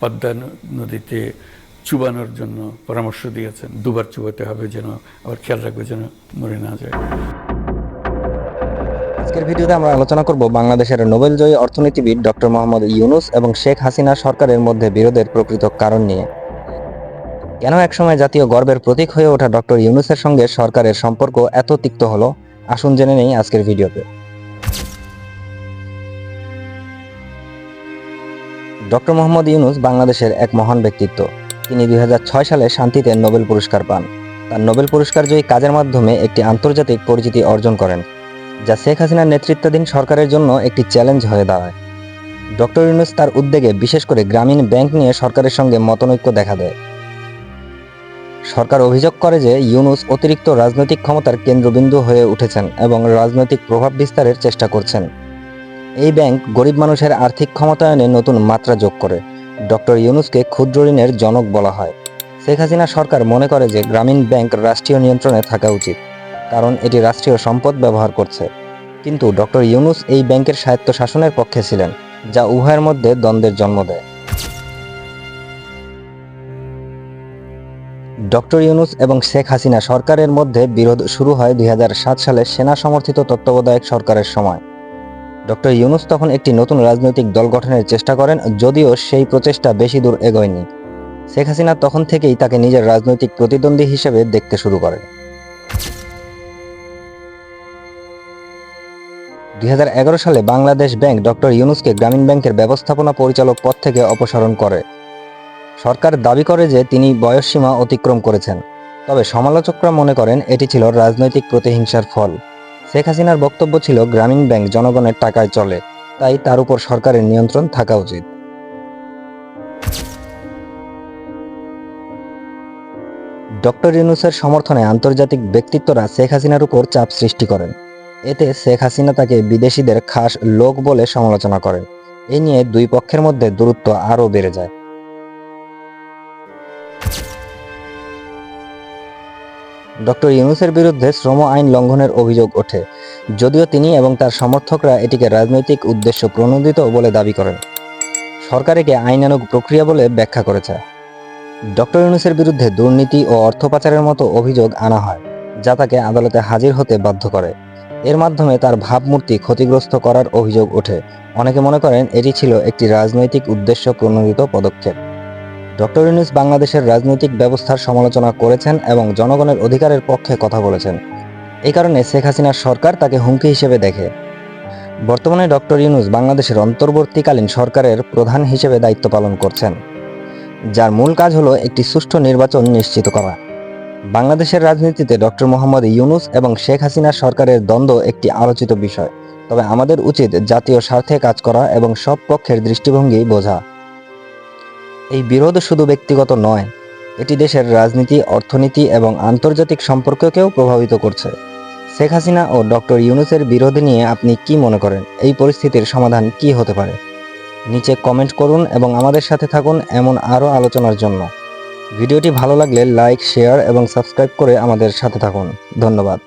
পদ্মা নদীতে চুবানোর জন্য পরামর্শ দিয়েছেন। দুবার চুবাতে হবে যেন, আবার খেয়াল রাখবে যেন মরে না যায়। আজকের ভিডিওতে আমরা আলোচনা করব বাংলাদেশের নোবেলজয়ী অর্থনীতিবিদ ডক্টর মোহাম্মদ ইউনুস এবং শেখ হাসিনা সরকারের মধ্যে বিরোধের প্রকৃত কারণ নিয়ে। কেন একসময় জাতীয় গর্বের প্রতীক হয়ে ওঠা ডক্টর ইউনুসের সঙ্গে সরকারের সম্পর্ক এত তিক্ত হলো? আসুন জেনে নেই আজকের ভিডিওতে। ডক্টর মোহাম্মদ ইউনুস বাংলাদেশের এক মহান ব্যক্তিত্ব। তিনি দুই হাজার ছয় সালে শান্তিতে নোবেল পুরস্কার পান। তার নোবেল পুরস্কার জয়ী কাজের মাধ্যমে একটি আন্তর্জাতিক পরিচিতি অর্জন করেন, যা শেখ হাসিনার নেতৃত্বাধীন সরকারের জন্য একটি চ্যালেঞ্জ হয়ে দাঁড়ায়। ডক্টর ইউনুস তার উদ্যোগে বিশেষ করে গ্রামীণ ব্যাংক নিয়ে সরকারের সঙ্গে মতনৈক্য দেখা দেয়। সরকার অভিযোগ করে যে ইউনুস অতিরিক্ত রাজনৈতিক ক্ষমতার কেন্দ্রবিন্দু হয়ে উঠেছেন এবং রাজনৈতিক প্রভাব বিস্তারের চেষ্টা করছেন। এই ব্যাংক গরিব মানুষের আর্থিক ক্ষমতায়নে নতুন মাত্রা যোগ করে। ডক্টর ইউনুসকে ক্ষুদ্র ঋণের জনক বলা হয়। শেখ হাসিনা সরকার মনে করে যে গ্রামীণ ব্যাংক রাষ্ট্রীয় নিয়ন্ত্রণে থাকা উচিত, কারণ এটি রাষ্ট্রীয় সম্পদ ব্যবহার করছে। কিন্তু ডক্টর ইউনুস এই ব্যাংকের স্বায়ত্ত শাসনের পক্ষে ছিলেন, যা উভয়ের মধ্যে দ্বন্দ্বের জন্ম দেয়। ডক্টর ইউনুস এবং শেখ হাসিনা সরকারের মধ্যে বিরোধ শুরু হয় দুই হাজার সাত সালে সেনা সমর্থিত তত্ত্বাবধায়ক সরকারের সময়। ডক্টর ইউনুস তখন একটি নতুন রাজনৈতিক দল গঠনের চেষ্টা করেন, যদিও সেই প্রচেষ্টা বেশি দূর এগোয়নি। শেখ হাসিনা তখন থেকেই তাকে নিজের রাজনৈতিক প্রতিদ্বন্দ্বী হিসেবে দেখতে শুরু করেন। দুই হাজার এগারো সালে বাংলাদেশ ব্যাংক ডক্টর ইউনুসকে গ্রামীণ ব্যাংকের ব্যবস্থাপনা পরিচালক পদ থেকে অপসারণ করে। সরকার দাবি করে যে তিনি বয়সসীমা অতিক্রম করেছেন, তবে সমালোচকরা মনে করেন এটি ছিল রাজনৈতিক প্রতিহিংসার ফল। শেখ হাসিনার বক্তব্য ছিল, গ্রামীণ ব্যাংক জনগণের টাকায় চলে, তাই তার উপর সরকারের নিয়ন্ত্রণ থাকা উচিত। ডক্টর ইউনুসের সমর্থনে আন্তর্জাতিক ব্যক্তিত্বরা শেখ হাসিনার উপর চাপ সৃষ্টি করেন। এতে শেখ হাসিনা তাকে বিদেশিদের খাস লোক বলে সমালোচনা করেন। এ নিয়ে দুই পক্ষের মধ্যে দূরত্ব আরও বেড়ে যায়। ডক্টর ইউনুসের বিরুদ্ধে শ্রম আইন লঙ্ঘনের অভিযোগ ওঠে, যদিও তিনি এবং তার সমর্থকরা এটিকে রাজনৈতিক উদ্দেশ্য প্রণোদিত বলে দাবি করেন। সরকার একে আইনানুগ প্রক্রিয়া বলে ব্যাখ্যা করেছে। ডক্টর ইউনুসের বিরুদ্ধে দুর্নীতি ও অর্থ পাচারের মতো অভিযোগ আনা হয়, যা তাকে আদালতে হাজির হতে বাধ্য করে। এর মাধ্যমে তার ভাবমূর্তি ক্ষতিগ্রস্ত করার অভিযোগ ওঠে। অনেকে মনে করেন এটি ছিল একটি রাজনৈতিক উদ্দেশ্য প্রণোদিত পদক্ষেপ। ডক্টর ইউনুস বাংলাদেশের রাজনৈতিক ব্যবস্থার সমালোচনা করেছেন এবং জনগণের অধিকারের পক্ষে কথা বলেছেন। এই কারণে শেখ হাসিনার সরকার তাকে হুমকি হিসেবে দেখে। বর্তমানে ডক্টর ইউনুস বাংলাদেশের অন্তর্বর্তীকালীন সরকারের প্রধান হিসেবে দায়িত্ব পালন করছেন। যার মূল কাজ হলো একটি সুষ্ঠু নির্বাচন নিশ্চিত করা। বাংলাদেশের রাজনীতিতে ডক্টর মোহাম্মদ ইউনুস এবং শেখ হাসিনা সরকারের দ্বন্দ্ব একটি আলোচিত বিষয়। তবে আমাদের উচিত জাতীয় স্বার্থে কাজ করা এবং সব পক্ষের দৃষ্টিভঙ্গি বোঝা। এই বিরোধ শুধু ব্যক্তিগত নয়, এটি দেশের রাজনীতি, অর্থনীতি এবং আন্তর্জাতিক সম্পর্ককেও প্রভাবিত করছে। শেখ হাসিনা ও ডক্টর ইউনুসের বিরোধ নিয়ে আপনি কি মনে করেন? এই পরিস্থিতির সমাধান কি হতে পারে? নিচে কমেন্ট করুন এবং আমাদের সাথে থাকুন এমন আরও আলোচনার জন্য। ভিডিওটি ভালো লাগলে লাইক, শেয়ার এবং সাবস্ক্রাইব করে আমাদের সাথে থাকুন। ধন্যবাদ।